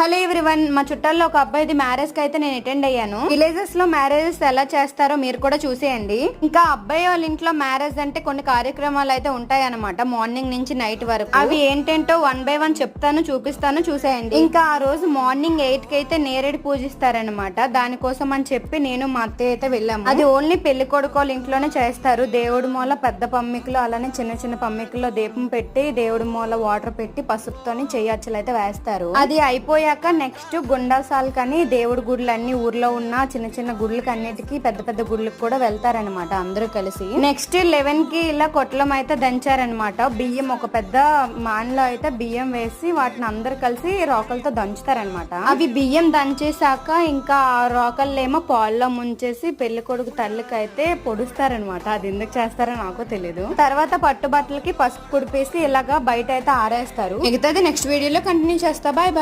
Hello everyone మా చుట్టాల్లో ఒక అబ్బాయిది మ్యారేజ్కి అయితే నేను అటెండ్ అయ్యాను. విలేజెస్లో మ్యారేజెస్ ఎలా చేస్తారో మీరు కూడా చూసేయండి. ఇంకా అబ్బాయి వాళ్ళ ఇంట్లో మ్యారేజ్ అంటే కొన్ని కార్యక్రమాలు అయితే ఉంటాయి అనమాట మార్నింగ్ నుంచి నైట్ వరకు. అవి ఏంటంటో వన్ బై వన్ చెప్తాను చూపిస్తాను చూసేయండి. ఇంకా ఆ రోజు మార్నింగ్ ఎయిట్కి అయితే నేరేడు పూజిస్తారనమాట దానికోసం అని చెప్పి నేను మా అత్తయ్య అయితే వెళ్ళాము. అది ఓన్లీ పెళ్ళి కొడుకు వాళ్ళ ఇంట్లోనే చేస్తారు. దేవుడి మూల పెద్ద పమ్మికలు అలానే చిన్న చిన్న పమ్మికల్లో దీపం పెట్టి దేవుడి మూల వాటర్ పెట్టి పసుపుతోని చెయ్యచ్చలు అయితే వేస్తారు. అది అయిపోయాక నెక్స్ట్ గుండాసాల్ కని దేవుడి గుడులు అన్ని ఊర్లో ఉన్న చిన్న చిన్న గుళ్ళకి అన్నిటికీ పెద్ద పెద్ద గుళ్ళకి కూడా వెళ్తారనమాట అందరూ కలిసి. నెక్స్ట్ లెవెన్కి ఇలా కొట్లం అయితే దంచారనమాట బియ్యం ఒక పెద్ద మాన్లో అయితే బియ్యం వేసి వాటిని అందరు కలిసి రోకలతో దంచుతారనమాట అవి బియ్యం దంచేసాక ఇంకా ఆ రోకల్లేమో పాల్లో ముంచేసి పెళ్ళి కొడుకు తల్లికి అయితే పొడుస్తారనమాట అది ఎందుకు చేస్తారో నాకు తెలియదు తర్వాత పట్టు బట్టలకి పసుపు కుడిపేసి ఇలాగా బయట అయితే ఆరేస్తారు. మిగతాది నెక్స్ట్ వీడియోలో కంటిన్యూ చేస్తా. Bye bye.